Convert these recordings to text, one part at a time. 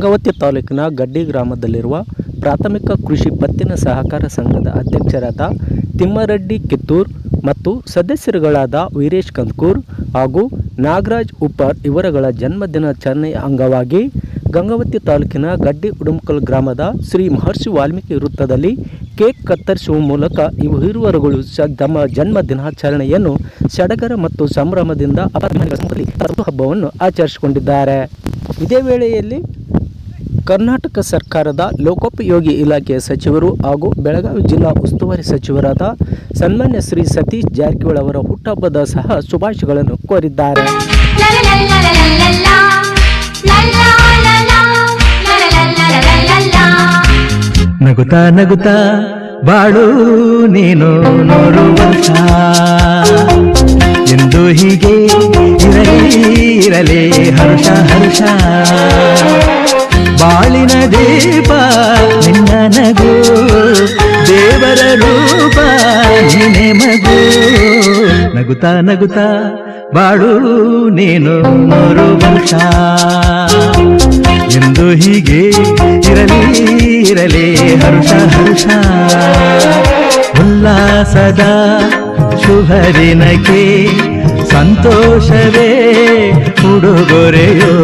ಗಂಗಾವತಿ ತಾಲೂಕಿನ ಗಡ್ಡಿ ಗ್ರಾಮದಲ್ಲಿರುವ ಪ್ರಾಥಮಿಕ ಕೃಷಿ ಪತ್ತಿನ ಸಹಕಾರ ಸಂಘದ ಅಧ್ಯಕ್ಷರಾದ ತಿಮ್ಮರೆಡ್ಡಿ ಕಿತ್ತೂರ್ ಮತ್ತು ಸದಸ್ಯರುಗಳಾದ ವೀರೇಶ್ ಕಂದ್ಕೂರ್ ಹಾಗೂ ನಾಗರಾಜ್ ಉಪ್ಪರ್ ಇವರುಗಳ ಜನ್ಮದಿನಾಚರಣೆಯ ಅಂಗವಾಗಿ ಗಂಗಾವತಿ ತಾಲೂಕಿನ ಗಡ್ಡಿ ಉಡುಮಕಲ್ ಗ್ರಾಮದ ಶ್ರೀ ಮಹರ್ಷಿ ವಾಲ್ಮೀಕಿ ವೃತ್ತದಲ್ಲಿ ಕೇಕ್ ಕತ್ತರಿಸುವ ಮೂಲಕ ಇವು ಹಿರುವರುಗಳು ತಮ್ಮ ಜನ್ಮ ದಿನಾಚರಣೆಯನ್ನು ಸಡಗರ ಮತ್ತು ಸಂಭ್ರಮದಿಂದ ಹಬ್ಬವನ್ನು ಆಚರಿಸಿಕೊಂಡಿದ್ದಾರೆ. ಇದೇ ವೇಳೆಯಲ್ಲಿ ಕರ್ನಾಟಕ ಸರ್ಕಾರದ ಲೋಕೋಪಯೋಗಿ ಇಲಾಖೆಯ ಸಚಿವರು ಹಾಗೂ ಬೆಳಗಾವಿ ಜಿಲ್ಲಾ ಉಸ್ತುವಾರಿ ಸಚಿವರಾದ ಸನ್ಮಾನ್ಯ ಶ್ರೀ ಸತೀಶ್ ಜಾರಕಿಹೊಳಿ ಅವರ ಹುಟ್ಟಹಬ್ಬದ ಸಹ ಶುಭಾಶಯಗಳನ್ನು ಕೋರಿದ್ದಾರೆ. ನಗುತ್ತಾ ನಗುತ್ತಾ ಬಾಳು ನೀನು ವರ್ಷ ಎಂದು ಹೀಗೆ ಇರಲಿ ಇರಲಿ ಹರ್ಷ ಹರ್ಷ. ಬಾಳಿನ ದೀಪ, ನಿನ್ನ ನಗು, ದೇವರ ರೂಪ, ನಿನೆ ಮಗು. ನಗುತ್ತಾ ನಗುತ್ತಾ, ಬಾಳು ನೀನು ಮೂರು ವರ್ಷ ಎಂದು ಹೀಗೆ ಇರಲಿ ಇರಲಿ, ಹರ್ಷ ಹರ್ಷ. ಉಲ್ಲಾಸದ ಶುಭ ದಿನಕ್ಕೆ ಸಂತೋಷವೇ ಉಡುಗೊರೆಯೋ.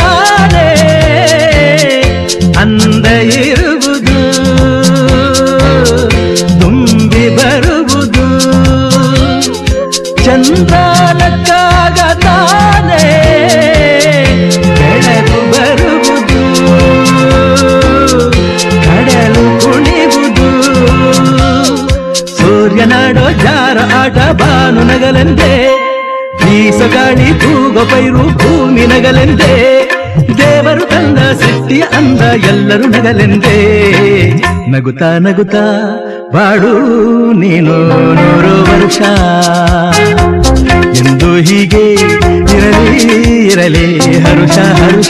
ನಕ್ಕಾಗ ತಾನೇ ಅಂದ ಇರುವುದು ತುಂಬಿ ಬರುವುದು ಚಂದ್ರ ನಕ್ಕಾಗ ತಾನೇ ಬೆಳಕು ಬರುವುದು ಕಡಲು ಕುಣಿವುದು ಸೂರ್ಯನಾಡೋ ಜಾರ ಆಟ ಬಾನು ನಗಲೆಂದೇ ಬೀಸ ಗಾಳಿ ತೂಗ ಪೈರು ಭೂಮಿ ನಗಲೆಂದೇ ಸೃಷ್ಟಿಯ ಅಂದ ಎಲ್ಲರೂ ನಗಲೆಂದೇ. ನಗುತ್ತಾ ನಗುತ್ತಾ, ಬಾಡು, ನೀನು ನೂರು ವರ್ಷ. ಎಂದು ಹೀಗೆ ಇರಲಿ ಇರಲಿ, ಹರುಷ ಹರುಷ.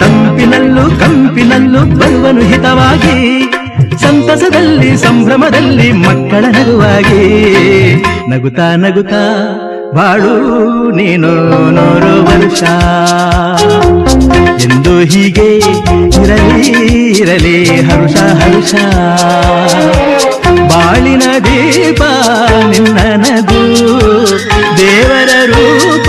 ತಂಪಿನಲ್ಲೂ ಕಂಪಿನಲ್ಲೂ ಬರುವನು ಹಿತವಾಗಿ. ಸಂತಸದಲ್ಲಿ, ಸಂಭ್ರಮದಲ್ಲಿ, ಮಕ್ಕಳ ನಗುವಾಗಿ. ನಗುತ್ತಾ ನಗುತ್ತಾ, ಬಾಳು ನೀನು ನೂರು ವರ್ಷ. ಎಂದು ಹೀಗೆ ಇರಲಿ ಇರಲಿ, ಹರುಷ ಹರುಷ. ಬಾಳಿನ ದೀಪ, ನಿನ್ನ ನಗು, ದೇವರ ರೂಪ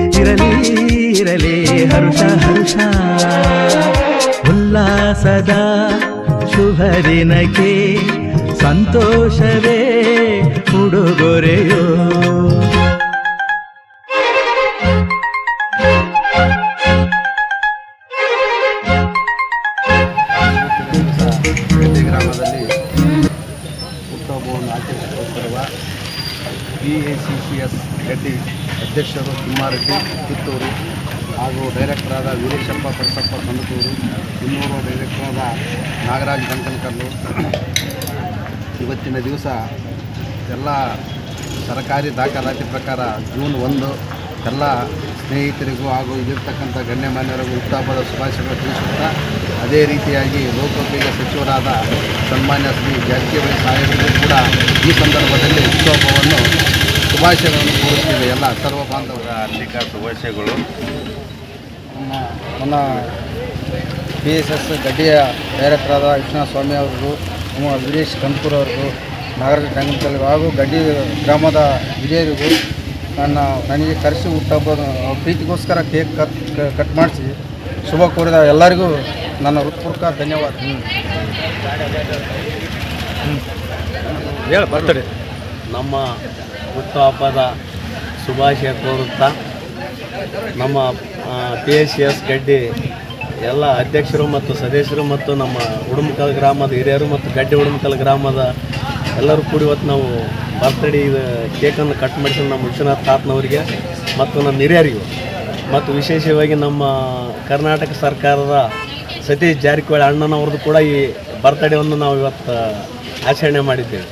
ಇರಲಿ ಹರುಷ ಹರುಷ. ಉಲ್ಲಾಸದ ಶುಭ ದಿನಕ್ಕೆ ಸಂತೋಷವೇ ಉಡುಗೊರೆಯೋ. ಗ್ರಾಮದಲ್ಲಿ B A C C S Reddy ಅಧ್ಯಕ್ಷರು ತಿಮ್ಮಾರೆಡ್ಡಿ ಕಿತ್ತೂರು ಹಾಗೂ ಡೈರೆಕ್ಟರಾದ ವೀರೇಶಪ್ಪ ಪರಸಪ್ಪ ಕಂದಕೂರು ಇನ್ನೂರು ಡೈರೆಕ್ಟರಾದ ನಾಗರಾಜ್ ಗಂಟನಕಲ್ಲು. ಇವತ್ತಿನ ದಿವಸ ಎಲ್ಲ ಸರ್ಕಾರಿ ದಾಖಲಾತಿ ಪ್ರಕಾರ ಜೂನ್ ಒಂದು, ಎಲ್ಲ ಸ್ನೇಹಿತರಿಗೂ ಹಾಗೂ ಇಲ್ಲಿರ್ತಕ್ಕಂಥ ಗಣ್ಯಮಾನ್ಯರಿಗೂ ಹುಟ್ಟುಹಬ್ಬದ ಶುಭಾಶಯಗಳು ತಿಳಿಸುತ್ತಾ ಅದೇ ರೀತಿಯಾಗಿ ಲೋಕೋಪಯೋಗ ಸಚಿವರಾದ ಸನ್ಮಾನ್ಯ ಶ್ರೀ ಜಾರಕಿಹೊಳಿ ಸಾಹೇಬರಿಗೂ ಕೂಡ ಈ ಸಂದರ್ಭದಲ್ಲಿ ಹುಟ್ಟುಹಬ್ಬವನ್ನು ಶುಭಾಶಯಗಳನ್ನು ಕೋರುತ್ತೇವೆ ಎಲ್ಲ ಸರ್ವ ಬಾಂಧವರ ಹಾರ್ದಿಕ ಶುಭಾಶಯಗಳು. ನನ್ನ ನನ್ನ ಬಿ ಎಸ್ ಎಸ್ ಗಡ್ಡಿಯ ಡೈರೆಕ್ಟರಾದ ವಿಶ್ವನಾಥ ಸ್ವಾಮಿ ಅವರು ನಮ್ಮ ವೀರೇಶ್ ಕಂಕೂರ್ ಅವರಿಗೂ ನಾಗರಾಜ ಟಂಗಲ್ ಹಾಗೂ ಗಡ್ಡಿ ಗ್ರಾಮದ ಹಿರಿಯರಿಗೂ ನನ್ನ ನನಗೆ ಕರೆಸಿ ಹುಟ್ಟಹಬ್ಬದ ಪ್ರೀತಿಗೋಸ್ಕರ ಕೇಕ್ ಕಟ್ ಕಟ್ ಮಾಡಿಸಿ ಶುಭ ಕೋರಿದ ಎಲ್ಲರಿಗೂ ನನ್ನ ಹೃತ್ಪೂರ್ವಕ ಧನ್ಯವಾದ. ಹೇಳಿ ಬರ್ತಾರೆ ನಮ್ಮ ಹುಟ್ಟುಹಬ್ಬದ ಶುಭಾಶಯ ಕೋರುತ್ತಾ ನಮ್ಮ ಪಿ ಎಸ್ ಸಿ ಎಸ್ ಗಡ್ಡಿ ಎಲ್ಲ ಅಧ್ಯಕ್ಷರು ಮತ್ತು ಸದಸ್ಯರು ಮತ್ತು ನಮ್ಮ ಉಡುಮಕಲ್ ಗ್ರಾಮದ ಹಿರಿಯರು ಮತ್ತು ಗಡ್ಡಿ ಉಡುಮಕಲ್ ಗ್ರಾಮದ ಎಲ್ಲರೂ ಕೂಡಿ ಇವತ್ತು ನಾವು ಬರ್ತ್ಡೇ ಇದು ಕೇಕನ್ನು ಕಟ್ ಮಾಡಿಸಿ ನಮ್ಮ ವಿಶ್ವನಾಥ್ ತಾತನವರಿಗೆ ಮತ್ತು ನಮ್ಮ ಹಿರಿಯರಿಗೂ ಮತ್ತು ವಿಶೇಷವಾಗಿ ನಮ್ಮ ಕರ್ನಾಟಕ ಸರ್ಕಾರದ ಸತೀಶ್ ಜಾರಕಿಹೊಳಿ ಅಣ್ಣನವ್ರದ್ದು ಕೂಡ ಈ ಬರ್ತ್ಡೇವನ್ನು ನಾವು ಇವತ್ತು ಆಚರಣೆ ಮಾಡಿದ್ದೇವೆ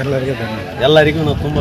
ಎಲ್ಲರಿಗೂ ಧನ್ಯವಾದ ಎಲ್ಲರಿಗೂ ನಾವು ತುಂಬ.